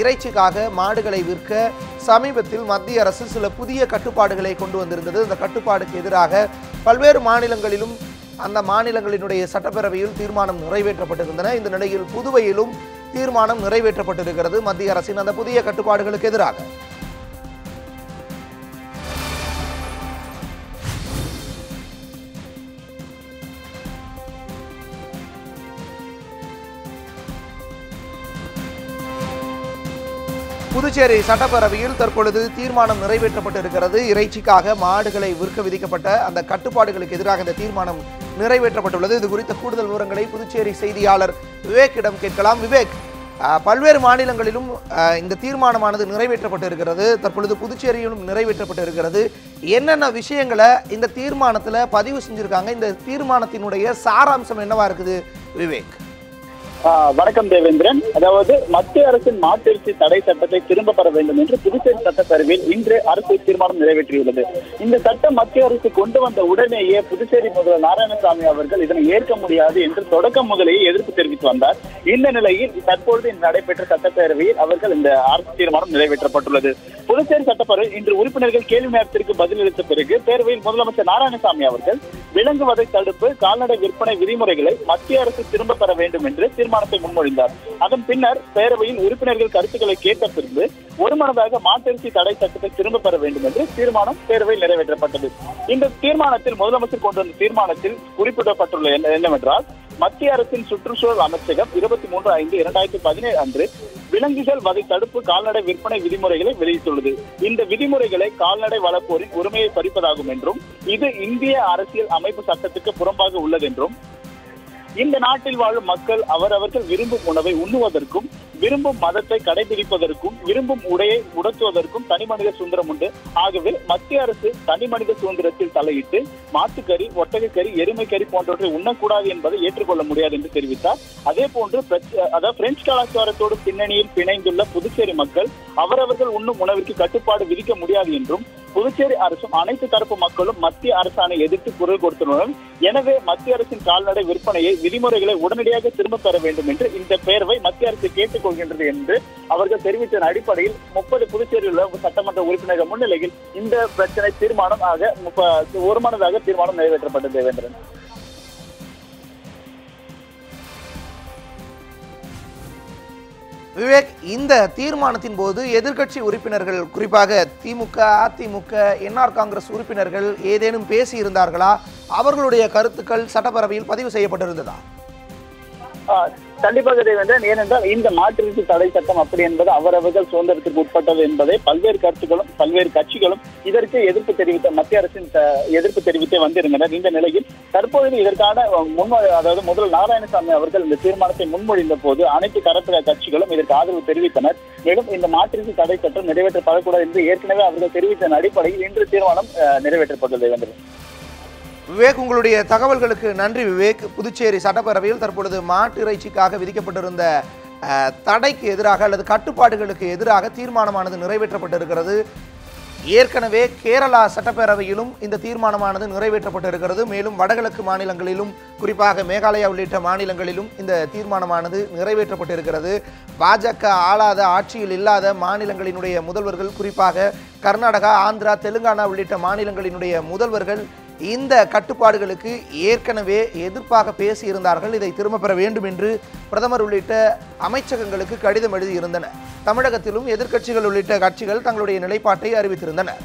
இறைச்சிக்காக மாடுகளை விற்க சமீபத்தில் மத்திய அரசு சில புதிய கட்டுப்பாடுகளை கொண்டு வந்திருந்தது. இந்த கட்டுப்பாடுக்கு எதிராக பல்வேறு மாநிலங்களிலும் அந்த மாநிலங்களினுடைய சட்டப்பேரவையில் தீர்மானம் நிறைவேற்றப்பட்டிருந்தன. இந்த நிலையில் புதுவையிலும் தீர்மானம் நிறைவேற்றப்பட்டிருக்கிறது மத்திய அரசின் அந்த புதிய கட்டுப்பாடுகளுக்கு எதிராக. புதுச்சேரி சட்டப்பேரவையில் தற்பொழுது தீர்மானம் நிறைவேற்றப்பட்டிருக்கிறது. இறைச்சிக்காக மாடுகளை விற்க விதிக்கப்பட்ட அந்த கட்டுப்பாடுகளுக்கு எதிராக இந்த தீர்மானம் நிறைவேற்றப்பட்டுள்ளது. இது குறித்த கூடுதல் விவரங்களை புதுச்சேரி செய்தியாளர் விவேக்கிடம் கேட்கலாம். விவேக் பல்வேறு மாநிலங்களிலும் இந்த தீர்மானமானது நிறைவேற்றப்பட்டிருக்கிறது. தற்பொழுது புதுச்சேரியிலும் நிறைவேற்றப்பட்டிருக்கிறது. என்னென்ன விஷயங்களை இந்த தீர்மானத்தில் பதிவு செஞ்சுருக்காங்க? இந்த தீர்மானத்தினுடைய சாராம்சம் என்னவா இருக்குது? விவேக். வணக்கம் தேவேந்திரன். அதாவது மத்திய அரசின் மாட்டிறைச்சி தடை சட்டத்தை திரும்ப பெற வேண்டும் என்று புதுச்சேரி சட்டப்பேரவையில் இன்று அரசு தீர்மானம் நிறைவேற்றியுள்ளது. இந்த சட்டம் மத்திய அரசு கொண்டு வந்த உடனேயே புதுச்சேரி முதல்வர் நாராயணசாமி அவர்கள் இதனை ஏற்க முடியாது என்று தொடக்கம் முதலேயே எதிர்ப்பு தெரிவித்து வந்தார். இந்த நிலையில் தற்பொழுது நடைபெற்ற சட்டப்பேரவையில் அவர்கள் இந்த அரசு தீர்மானம் நிறைவேற்றப்பட்டுள்ளது. புதுச்சேரி சட்டப்பேரவை இன்று உறுப்பினர்கள் கேள்வி நேரத்திற்கு பதிலளித்த பிறகு பேரவையில் முதலமைச்சர் நாராயணசாமி அவர்கள் விலங்குவதை தடுப்பு கால்நடை விற்பனை விதிமுறைகளை மத்திய அரசு திரும்ப பெற வேண்டும் என்று தீர்மானத்தை முன்மொழிந்தார். அதன் பின்னர் பேரவையின் உறுப்பினர்கள் கருத்துக்களை கேட்ட பிறகு ஒருமனதாக மாட்டிறைச்சி தடை சட்டத்தை திரும்ப பெற வேண்டும் என்று தீர்மானம் பேரவையில் நிறைவேற்றப்பட்டது. இந்த தீர்மானத்தில் முதலமைச்சர் கொண்டு வந்த தீர்மானத்தில் குறிப்பிடப்பட்டுள்ள என்னவென்றால் மத்திய அரசின் சுற்றுச்சூழல் அமைச்சகம் இருபத்தி மூன்று ஐந்து இரண்டாயிரத்தி பதினேழு அன்று விலங்குகள் வகை தடுப்பு கால்நடை விற்பனை விதிமுறைகளை வெளியிட்டுள்ளது. இந்த விதிமுறைகளை கால்நடை வளர்ப்போரின் உரிமையை பறிப்பதாகும் என்றும் இது இந்திய அரசியல் அமைப்பு சட்டத்துக்கு புறம்பாக உள்ளது என்றும் இந்த நாட்டில் வாழும் மக்கள் அவரவர்கள் விரும்பும் உணவை உண்ணுவதற்கும் விரும்பும் மதத்தை கடைபிடிப்பதற்கும் விரும்பும் உடையை உடத்துவதற்கும் தனிமனித சுதந்திரம் உண்டு. ஆகவே மத்திய அரசு தனி மனித சுதந்திரத்தில் தலையிட்டு மாட்டுக்கறி ஒட்டகக்கறி எருமைக்கறி போன்றவற்றை உண்ணக்கூடாது என்பதை ஏற்றுக்கொள்ள முடியாது என்று தெரிவித்தார். அதே போன்று அதாவது பிரெஞ்சு கலாச்சாரத்தோடு பின்னணியில் பிணைந்துள்ள புதுச்சேரி மக்கள் அவரவர்கள் உண்ணும் உணவிற்கு கட்டுப்பாடு விதிக்க முடியாது என்றும் புதுச்சேரி அரசும் அனைத்து தரப்பு மக்களும் மத்திய அரசாணை எதிர்த்து குரல் கொடுத்துள்ளனர் எனவே மத்திய அரசின் கால்நடை விற்பனையை விதிமுறைகளை உடனடியாக திரும்ப பெற வேண்டும் என்று இந்த பேரவை மத்திய அரசு கேட்டுக்கொள்கின்றது என்று அவர்கள் தெரிவித்த அடிப்படையில் முப்பது புதுச்சேரியில் உள்ள சட்டமன்ற உறுப்பினர்கள் முன்னிலையில் இந்த பிரச்சனை தீர்மானம் ஆக ஒருமனதாக தீர்மானம் நிறைவேற்றப்பட்டது தேவேந்திரன். விவேக் இந்த தீர்மானத்தின் போது எதிர்க்கட்சி உறுப்பினர்கள் குறிப்பாக திமுக அதிமுக என்ஆர் காங்கிரஸ் உறுப்பினர்கள் ஏதேனும் பேசி இருந்தார்களா அவர்களுடைய கருத்துக்கள் சட்டப்பேரவையில் பதிவு செய்யப்பட்டிருந்ததா? ஆஹ் கண்டிப்பாக தேவேந்திரன் ஏனென்றால் இந்த மாற்றிற்கு தடை சட்டம் அப்படி என்பது அவரவர்கள் சுதந்திரத்திற்கு உட்பட்டது என்பதை பல்வேறு கருத்துக்களும் பல்வேறு கட்சிகளும் இதற்கு எதிர்ப்பு தெரிவித்த மத்திய அரசின் எதிர்ப்பு தெரிவித்தே வந்திருந்தனர். இந்த நிலையில் தற்போது இதற்கான முன்மொழி அதாவது முதல் நாராயணசாமி அவர்கள் இந்த தீர்மானத்தை முன்மொழிந்த போது அனைத்து தரப்பு கட்சிகளும் இதற்கு ஆதரவு தெரிவித்தனர். மேலும் இந்த மாற்றிற்கு தடை சட்டம் நிறைவேற்றப்படக்கூடாது என்று ஏற்கனவே அவர்கள் தெரிவித்த அடிப்படையில் இன்று தீர்மானம் நிறைவேற்றப்பட்டது தேவேந்திரன் விவேக் உங்களுடைய தகவல்களுக்கு நன்றி விவேக். புதுச்சேரி சட்டப்பேரவையில் தற்பொழுது மாட்டு இறைச்சிக்காக விதிக்கப்பட்டிருந்த தடைக்கு எதிராக அல்லது கட்டுப்பாடுகளுக்கு எதிராக தீர்மானமானது நிறைவேற்றப்பட்டிருக்கிறது. ஏற்கனவே கேரளா சட்டப்பேரவையிலும் இந்த தீர்மானமானது நிறைவேற்றப்பட்டிருக்கிறது. மேலும் வடகிழக்கு மாநிலங்களிலும் குறிப்பாக மேகாலயா உள்ளிட்ட மாநிலங்களிலும் இந்த தீர்மானமானது நிறைவேற்றப்பட்டிருக்கிறது. பாஜக ஆளாத ஆட்சியில் இல்லாத மாநிலங்களினுடைய முதல்வர்கள் குறிப்பாக கர்நாடகா ஆந்திரா தெலுங்கானா உள்ளிட்ட மாநிலங்களினுடைய முதல்வர்கள் இந்த கட்டுப்பாடுகளுக்கு ஏற்கனவே எதிர்ப்பாக பேசியிருந்தார்கள். இதை திரும்ப பெற வேண்டும் என்று பிரதமர் உள்ளிட்ட அமைச்சகங்களுக்கு கடிதம் எழுதியிருந்தன தமிழகத்திலும் எதிர்க்கட்சிகள் உள்ளிட்ட கட்சிகள் தங்களுடைய நிலைப்பாட்டை அறிவித்திருந்தனர்